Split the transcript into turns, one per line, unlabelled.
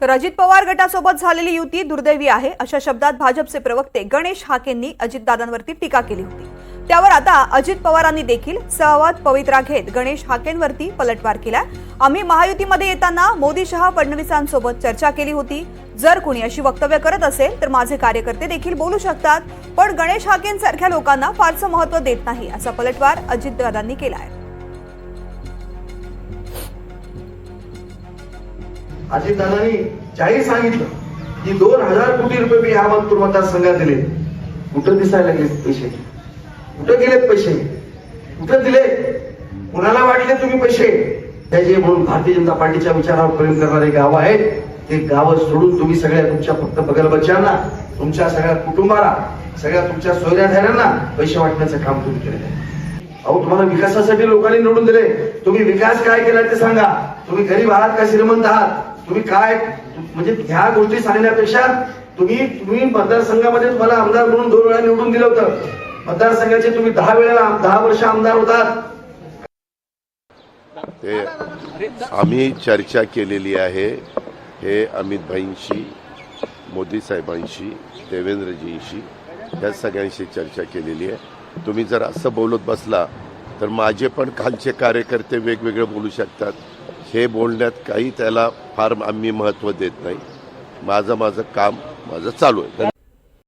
तर अजित पवार गटासोबत झालेली युती दुर्दैवी आहे अशा शब्दात भाजपचे प्रवक्ते गणेश हाकेंनी अजितदादांवरती टीका केली होती. त्यावर आता अजित पवारांनी देखील सहवाद पवित्रा घेत गणेश हाकेंवरती पलटवार केला आम्ही महायुतीमध्ये येताना मोदी शहा फडणवीसांसोबत चर्चा केली होती. जर कुणी अशी वक्तव्य करत असेल तर माझे कार्यकर्ते देखील बोलू शकतात. पण गणेश हाकेंसारख्या लोकांना फारसं महत्त्व देत नाही असा पलटवार अजितदादांनी केला आहे
अजितदादांनी जाहीर सांगितलं की दोन हजार कोटी रुपये मी ह्या मतदार मतदारसंघात दिले. कुठं दिसायला लागले पैसे? कुठं गेलेत पैसे? कुठं दिले? कुणाला वाटले तुम्ही पैसे? त्याचे म्हणून भारतीय जनता पार्टीच्या विचारावर प्रेम करणारे गाव आहेत ते गाव सोडून तुम्ही सगळ्या तुमच्या फक्त बगलबच्च्यांना तुमच्या सगळ्या कुटुंबाला सगळ्या तुमच्या सोयऱ्याधाऱ्यांना पैसे वाटण्याचं काम तुम्ही केलेलं आहे. अहो तुम्हाला विकासासाठी लोकांनी निवडून दिले. तुम्ही विकास काय केला ते सांगा. तुम्ही गरीब आहात का श्रीमंत आहात? तुम्ही काय म्हणजे ह्या गोष्टी सांगण्यापेक्षा तुम्ही तुम्ही मतदारसंघामध्ये तुम्हाला आमदार म्हणून दोन वेळा निवडून दिलं होतं. मतदारसंघाचे तुम्ही दहा वेळेला दहा वर्ष आमदार होतात.
ते आम्ही चर्चा केलेली आहे हे अमित भाईंशी मोदी साहेबांशी देवेंद्रजींशी या सगळ्यांशी चर्चा केलेली आहे. तुम्ही जर असं बोलत बसला तर माझे पण खालचे कार्यकर्ते वेगवेगळे बोलू शकतात. हे बोलण्यात काही त्याला फार आम्ही महत्त्व देत नाही. माझं माझं काम माझं चालू आहे.